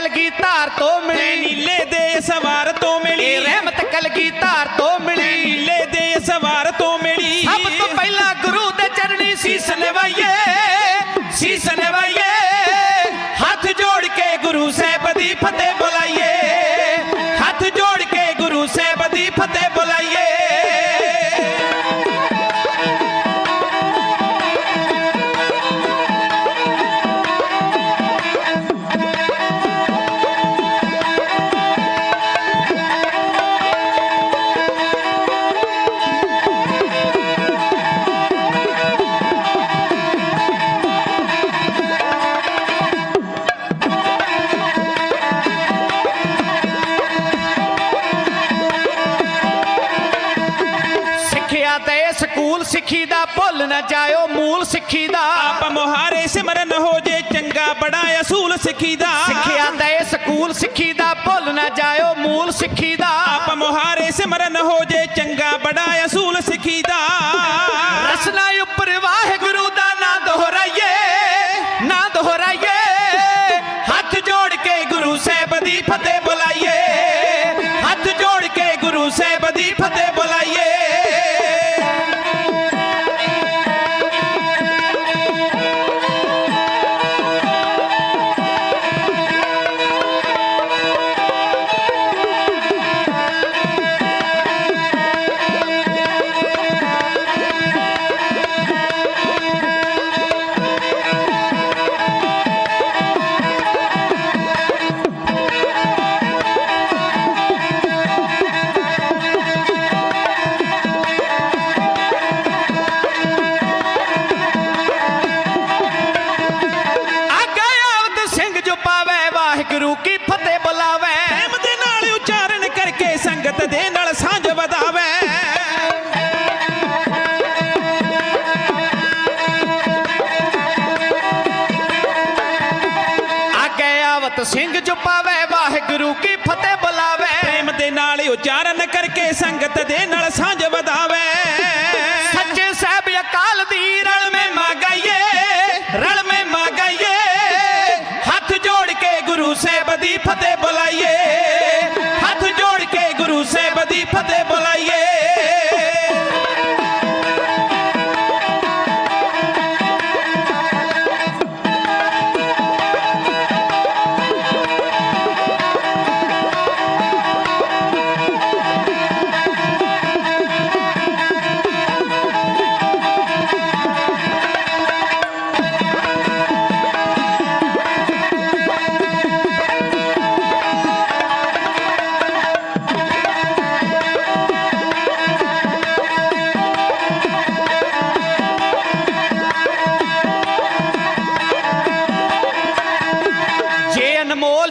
ਕਲਗੀ ਧਾਰ ਤੋਂ ਮਿਲੀ। ਨੀਲੇ ਦੇ ਸਵਾਰ ਤੋਂ ਮਿਲੀ। ਰਹਿਮਤ ਕਲਗੀ ਧਾਰ ਤੋਂ ਮਿਲੀ। ਨੀਲੇ ਦੇ ਸਵਾਰ ਤੋਂ ਮਿਲੀ। ਸਭ ਤੋਂ ਪਹਿਲਾਂ ਗੁਰੂ ਦੇ ਚਰਣੀ ਸੀਸ ਨਵਾਈਏ ਸੀਸ ਨਵਾਈਏ ਹੱਥ ਜੋੜ ਕੇ ਗੁਰੂ ਸਾਹਿਬ ਦੀ ਫਤਿਹ ਸਕੂਲ ਸਿੱਖੀ ਦਾ ਭੁੱਲ ਨਾ ਜਾਇਓ ਮੂਲ ਸਿੱਖੀ ਦਾ। ਆਪ ਮੁਹਾਰੇ ਸਿਮਰਨ ਹੋ ਜੇ ਚੰਗਾ ਬੜਾ ਅਸੂਲ ਸਿੱਖੀ ਦਾ। ਸਿੱਖਿਆ ਤੇ ਸਕੂਲ ਸਿੱਖੀ ਦਾ ਭੁੱਲ ਨਾ ਜਾਇਓ ਮੂਲ ਸਿੱਖੀ ਦਾ। ਆਪ ਮੁਹਾਰੇ ਸਿਮਰਨ ਹੋ ਜੇ ਚੰਗਾ ਬੜਾ ਅਸੂਲ ਸਿੱਖੀ ਦਾ। ਰਸਨਾ ਉੱਪਰ ਵਾਹਿਗੁਰੂ ਦਾ ਨਾਂ ਦੁਹਰਾਈਏ ਨਾਂ ਦੁਹਰਾਈਏ। ਹੱਥ ਜੋੜ ਕੇ ਗੁਰੂ ਸਾਹਿਬ ਦੀ ਫਤਿਹ ਬੁਲਾਈਏ। ਹੱਥ ਜੋੜ ਕੇ ਗੁਰੂ ਸਾਹਿਬ ਦੀ ਫਤਿਹ ਬੁਲਾਈਏ। ਆਵਤ ਸਿੰਘ ਜੋ ਪਾਵੇ ਵਾਹਿਗੁਰੂ ਕੀ ਫਤਿਹ ਬੁਲਾਵੇ। ਪ੍ਰੇਮ ਦੇ ਨਾਲ ਉਚਾਰਨ ਕਰਕੇ ਸੰਗਤ ਦੇ ਨਾਲ ਸਾਂਝ ਵਧਾਵੇ। ਸੱਚੇ ਸਾਹਿਬ ਅਕਾਲ ਦੀ ਰਲ ਮੈਂ ਗਾਈਏ ਰਲ ਮੈਂ ਮਾ ਗਾਈਏ ਹੱਥ ਜੋੜ ਕੇ ਗੁਰੂ ਸਾਹਿਬ ਦੀ ਫਤਿਹ ਬੁਲਾਈਏ। ਹੱਥ ਜੋੜ ਕੇ ਗੁਰੂ ਸਾਹਿਬ ਦੀ ਫਤਿਹ ਬੁਲਾਈਏ।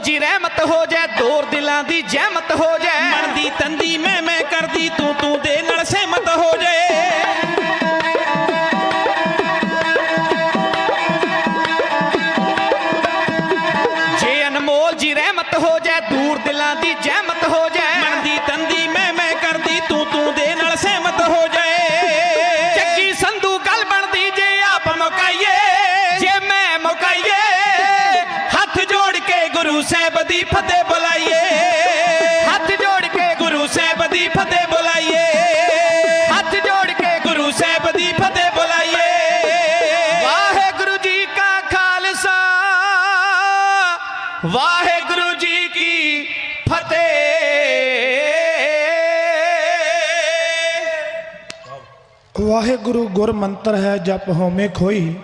ਜੀ ਰਹਿਮਤ ਹੋ ਜਾਏ ਦੂਰ ਦਿਲਾਂ ਦੀ ਜਹਿਮਤ ਹੋ ਜਾਏ। ਮਨ ਦੀ ਤੰਦੀ ਮੈਂ ਮੈਂ ਕਰਦੀ ਤੂੰ ਤੂੰ ਦੇ ਨਾਲ ਸਹਿਮਤ ਹੋ ਜਾਏ। ਜੇ ਅਨਮੋਲ ਜੀ ਰਹਿਮਤ ਹੋ ਜਾਏ ਦੂਰ ਦਿਲਾਂ ਦੀ ਜਹਿਮਤ ਹੋ ਜਾਏ। ਮਨ ਦੀ ਤੰਦੀ ਮੈਂ ਦੀ ਫਤਿਹ ਬੁਲਾਈਏ। ਹੱਥ ਜੋੜ ਕੇ ਗੁਰੂ ਸਾਹਿਬ ਦੀ ਫਤਿਹ ਬੁਲਾਈਏ। ਹੱਥ ਜੋੜ ਕੇ ਗੁਰੂ ਸਾਹਿਬ ਦੀ ਫਤਿਹ ਬੁਲਾਈਏ। ਵਾਹਿਗੁਰੂ ਜੀ ਕਾ ਖਾਲਸਾ ਵਾਹਿਗੁਰੂ ਜੀ ਕੀ ਫਤਿਹ। ਵਾਹਿਗੁਰੂ ਗੁਰ ਮੰਤਰ ਹੈ ਜਪ ਹੋਮੇ ਖੋਈ।